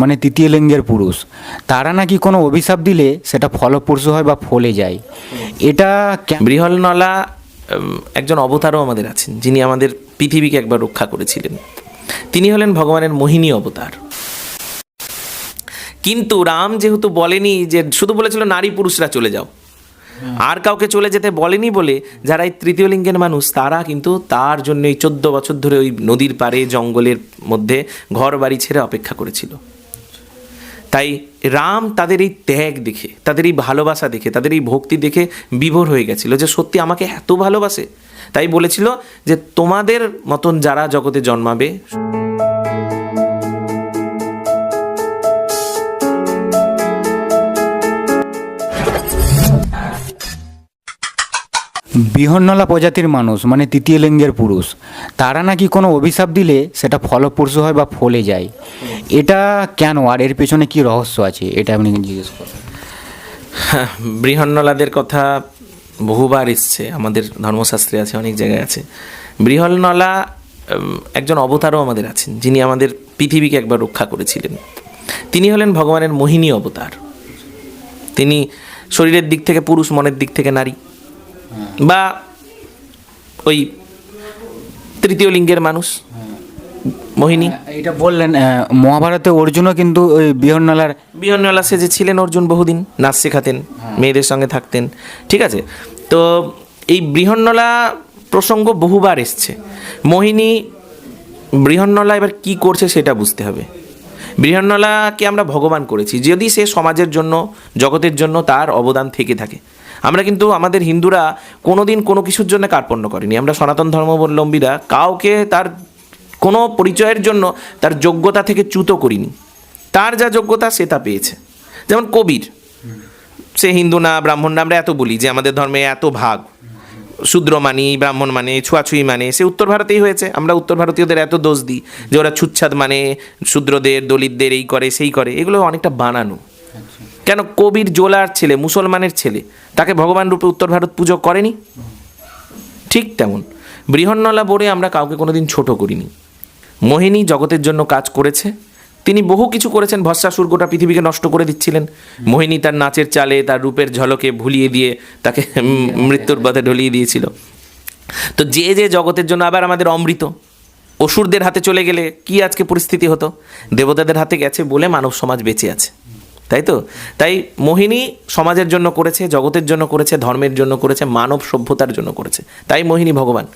মানে তৃতীয় লিঙ্গের পুরুষ তারা নাকি কোনো অভিশাপ দিলে সেটা ফলপ্রসূ হয় বা ফলে যায়? এটা বৃহলনলা একজন অবতারও আমাদের আছেন যিনি আমাদের পৃথিবীকে একবার রক্ষা করেছিলেন। তিনি হলেন ভগবানের মোহিনী অবতার। কিন্তু রাম যেহেতু বলেনি যে শুধু বলেছিল নারী পুরুষরা চলে যাও আর কাউকে চলে যেতে বলেনি বলে যারা এই তৃতীয় লিঙ্গের মানুষ তারা কিন্তু তার জন্য এই চোদ্দ বছর ধরে ওই নদীর পাড়ে জঙ্গলের মধ্যে ঘর বাড়ি ছেড়ে অপেক্ষা করেছিল। তাই রাম তাদের এই ত্যাগ দেখে, তাদের এই ভালোবাসা দেখে, তাদের এই ভক্তি দেখে বিভোর হয়ে গেছিল যে সত্যি আমাকে এত ভালোবাসে। তাই বলেছিল যে তোমাদের মতন যারা জগতে জন্মাবে বৃহন্নলা প্রজাতির মানুষ মানে তৃতীয় লিঙ্গের পুরুষ তারা নাকি কোনো অভিশাপ দিলে সেটা ফলপ্রসূ হয় বা ফলে যায়? এটা কেন? আর এর পেছনে কি রহস্য আছে? এটা আপনি জিজ্ঞেস করেন হ্যাঁ, বৃহন্নলাদের কথা বহুবার এসছে আমাদের ধর্মশাস্ত্রে আছে অনেক জায়গায় আছে। বৃহন্নলা একজন অবতারও আমাদের আছেন যিনি আমাদের পৃথিবীকে একবার রক্ষা করেছিলেন। তিনি হলেন ভগবানের মোহিনী অবতার। তিনি শরীরের দিক থেকে পুরুষ মনের দিক থেকে নারী। বা ওই তৃতীয় লিঙ্গের মানুষ মোহিনী? এটা বললেন মহাভারতে অর্জুনও কিন্তু ওই বৃহন্নলার বিহনওয়ালা সেজে ছিলেন অর্জুন বহুদিন নাচ শেখাতেন মেয়েদের সঙ্গে থাকতেন ঠিক আছে? তো এই বৃহন্নলা প্রসঙ্গ বহুবার এসছে। মোহিনী বৃহন্নলা এবার কি করছে সেটা বুঝতে হবে। বৃহন্নলাকে আমরা ভগবান করেছি যদি সে সমাজের জন্য জগতের জন্য তার অবদান থেকে থাকে। আমরা কিন্তু আমাদের হিন্দুরা কোনোদিন কোনো কিছুর জন্য কার্পণ্য করিনি। আমরা সনাতন ধর্মাবলম্বীরা কাউকে তার কোনো পরিচয়ের জন্য তার যোগ্যতা থেকে চ্যুত করিনি। তার যা যোগ্যতা সে তা পেয়েছে। যেমন কবির। সে হিন্দু না, ব্রাহ্মণ না, আমরা এত বলি যে আমাদের ধর্মে এত ভাগ। শূদ্র মানি, ব্রাহ্মণ মানে ছুঁয়াছুঁই মানে সে উত্তর ভারতেই হয়েছে। আমরা উত্তর ভারতীয়দের এত দোষ দিই যে ওরা ছুচ্ছাদ মানে শূদ্রদের, দলিতদের এই করে, সেই করে। এগুলো অনেকটা বানানো। কেন কবির জোলার ছেলে, মুসলমানের ছেলে, তাকে ভগবান রূপে উত্তর ভারত পুজো করেনি? ঠিক তেমন। বৃহন্নলা বলে আমরা কাউকে কোনোদিন ছোট করিনি। মোহিনী জগতের জন্য কাজ করেছে। তিনি বহু কিছু করেছেন ভস্মাসুর গোটা পৃথিবীকে নষ্ট করে দিচ্ছিলেন। মোহিনী তার নাচের চালে, তার রূপের ঝলকে ভুলিয়ে দিয়ে তাকে মৃত্যুর পথে ঢলিয়ে দিয়েছিল। তো যে যে জগতের জন্য আবার আমাদের অমৃত, অসুরদের হাতে চলে গেলে কি আজকে পরিস্থিতি হতো? দেবতাদের হাতে গেছে বলে মানব সমাজ বেঁচে আছে। তাই তো? তাই মোহিনী সমাজের জন্য করেছে, জগতের জন্য করেছে, ধর্মের জন্য করেছে, মানব সভ্যতার জন্য করেছে। তাই মোহিনী ভগবান।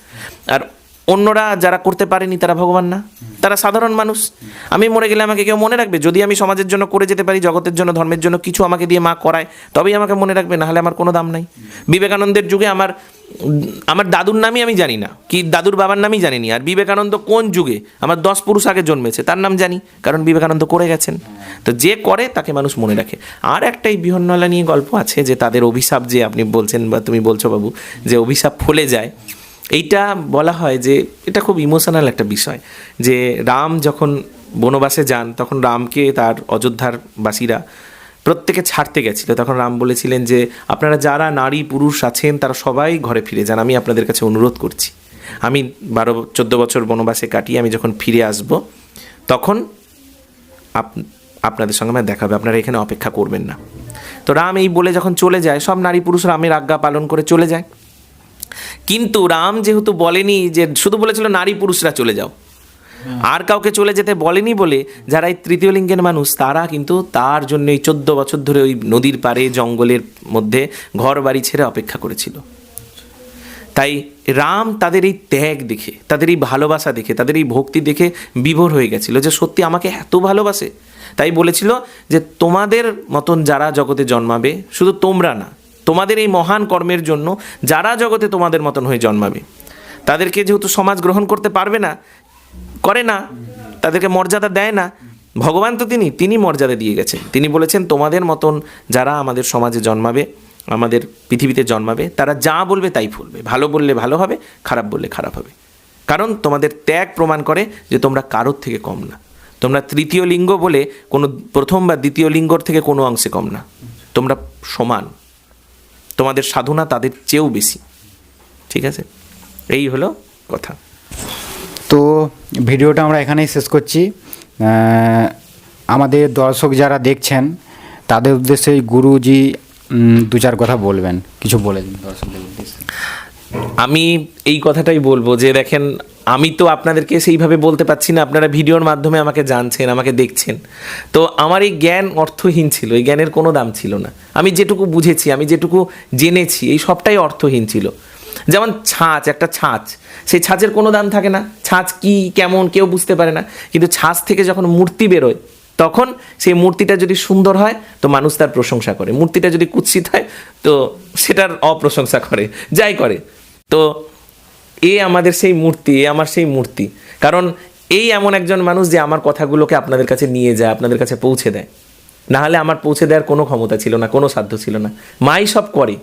আর অন্যরা যারা করতে পারেনি, তারা ভগবান না। তারা সাধারণ মানুষ। আমি মরে গেলে আমাকে কেউ মনে রাখবে? যদি আমি সমাজের জন্য করে যেতে পারি, জগতের জন্য, ধর্মের জন্য কিছু আমাকে দিয়ে মা করায়, তবেই আমাকে মনে রাখবে, নাহলে আমার কোনো দাম নাই। বিবেকানন্দের যুগে আমার আমার দাদুর নামই আমি জানি না, কি দাদুর বাবার নামই জানি জানিনি। আর বিবেকানন্দ কোন যুগে? আমার দশ পুরুষ আগে জন্মেছে, তার নাম জানি, কারণ বিবেকানন্দ করে গেছেন। তো যে করে, তাকে মানুষ মনে রাখে। আর একটা এই বিহন্নলা নিয়ে গল্প আছে যে তাদের অভিশাপ যে আপনি বলছেন বা তুমি বলছো বাবু, যে অভিশাপ ফলে যায়, এইটা বলা হয় যে, এটা খুব ইমোশনাল একটা বিষয়, যে রাম যখন বনবাসে যান, তখন রামকে তার অযোধ্যার বাসীরা প্রত্যেকে ছাড়তে গেছিল। তখন রাম বলেছিলেন যে, আপনারা যারা নারী পুরুষ আছেন, তারা সবাই ঘরে ফিরে যান। আমি আপনাদের কাছে অনুরোধ করছি। আমি বারো, চোদ্দ বছর বনবাসে কাটিয়ে আমি যখন ফিরে আসব, তখন আপ- আপনাদের সঙ্গে আমার দেখা হবে। আপনারা এখানে অপেক্ষা করবেন না। তো রাম এই বলে যখন চলে যায়, সব নারী পুরুষ রামের আজ্ঞা পালন করে চলে যায়। কিন্তু রাম যেহেতু বলেনি যে, শুধু বলেছিল নারী পুরুষরা চলে যাও। আর কাউকে চলে যেতে বলেনি বলে যারা এই তৃতীয় লিঙ্গের মানুষ, তারা কিন্তু তার জন্য এই চোদ্দ বছর ধরে ওই নদীর পাড়ে, জঙ্গলের মধ্যে ঘর বাড়ি ছেড়ে অপেক্ষা করেছিল। তাই রাম তাদের এই ত্যাগ দেখে, তাদের এই ভালোবাসা দেখে, তাদের এই ভক্তি দেখে বিভোর হয়ে গেছিল যে সত্যি আমাকে এত ভালোবাসে। তাই বলেছিল যে তোমাদের মতন যারা জগতে জন্মাবে, শুধু তোমরা না, তোমাদের এই মহান কর্মের জন্য যারা জগতে তোমাদের মতন হয়ে জন্মাবে, তাদেরকে যেহেতু সমাজ গ্রহণ করতে পারবে না করে না, তাদেরকে মর্যাদা দেয় না। ভগবান তো তিনি তিনি মর্যাদা দিয়ে গেছেন। তিনি বলেছেন, তোমাদের মতন যারা আমাদের সমাজে জন্মাবে, আমাদের পৃথিবীতে জন্মাবে, তারা যা বলবে তাই ফুলবে। ভালো বললে ভালো হবে, খারাপ বললে খারাপ হবে। কারণ তোমাদের ত্যাগ প্রমাণ করে যে তোমরা কারোর থেকে কম না। তোমরা তৃতীয় লিঙ্গ বলে কোনো প্রথম বা দ্বিতীয় লিঙ্গর থেকে কোনো অংশে কম না। তোমরা সমান। তোমাদের সাধনা তাদের চেয়েও বেশি। ঠিক আছে? এই হলো কথা। তো ভিডিওটা আমরা এখানেই শেষ করছি। আমাদের দর্শক যারা দেখছেন, তাদের উদ্দেশ্যে গুরুজি দু চার কথা বলবেন। কিছু বলে দিন দর্শকদের আমি এই কথাটাই বলব যে দেখেন, আমি তো আপনাদেরকে সেইভাবে বলতে পারছি না। আপনারা ভিডিওর মাধ্যমে আমাকে জানছেন, আমাকে দেখছেন। তো আমার এই জ্ঞান অর্থহীন ছিল, এই জ্ঞানের কোনো দাম ছিল না। আমি যেটুকু বুঝেছি, আমি যেটুকু জেনেছি, এই সবটাই অর্থহীন ছিল। যেমন ছাঁচ, একটা ছাঁচ। সেই ছাঁচের কোনো দাম থাকে না। ছাঁচ কি, কেমন, কেউ বুঝতে পারে না। কিন্তু ছাঁচ থেকে যখন মূর্তি বেরোয়, তখন সেই মূর্তিটা যদি সুন্দর হয়, তো মানুষ তার প্রশংসা করে। মূর্তিটা যদি কুৎসিত হয়, তো সেটার অপ্রশংসা করে, যাই করে। তো এ আমাদের সেই মূর্তি, এ আমার সেই মূর্তি। কারণ এই এমন একজন মানুষ যে আমার কথাগুলোকে আপনাদের কাছে নিয়ে যায়, আপনাদের কাছে পৌঁছে দেয়। না হলে আমার পৌঁছে দেওয়ার কোনো ক্ষমতা ছিল না, কোনো সাধ্য ছিল না। মাই সব করে।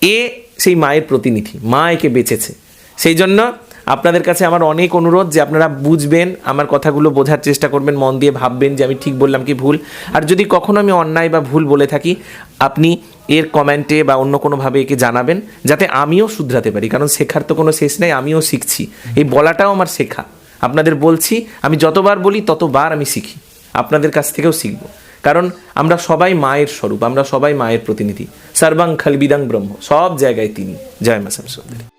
এ সেই মায়ের প্রতিনিধি, মা একে বেঁচেছে। সেই জন্য আপনাদের কাছে আমার অনেক অনুরোধ যে আপনারা বুঝবেন, আমার কথাগুলো বোঝার চেষ্টা করবেন, মন দিয়ে ভাববেন যে আমি ঠিক বললাম কি ভুল। আর যদি কখনো আমি অন্যায় বা ভুল বলে থাকি, আপনি এর কমেন্টে বা অন্য কোনোভাবে একে জানাবেন, যাতে আমিও শুধরাতে পারি। কারণ শেখার তো কোনো শেষ নেই, আমিও শিখছি। এই বলাটাও আমার শেখা। আপনাদের বলছি, আমি যতবার বলি ততবার আমি শিখি। আপনাদের কাছ থেকেও শিখব। কারণ আমরা সবাই মায়ের স্বরূপ, আমরা সবাই মায়ের প্রতিনিধি। সর্বাং খালবিদাং ব্রহ্ম, সব জায়গায় তিনি, জয় মা শামসুদ্দিন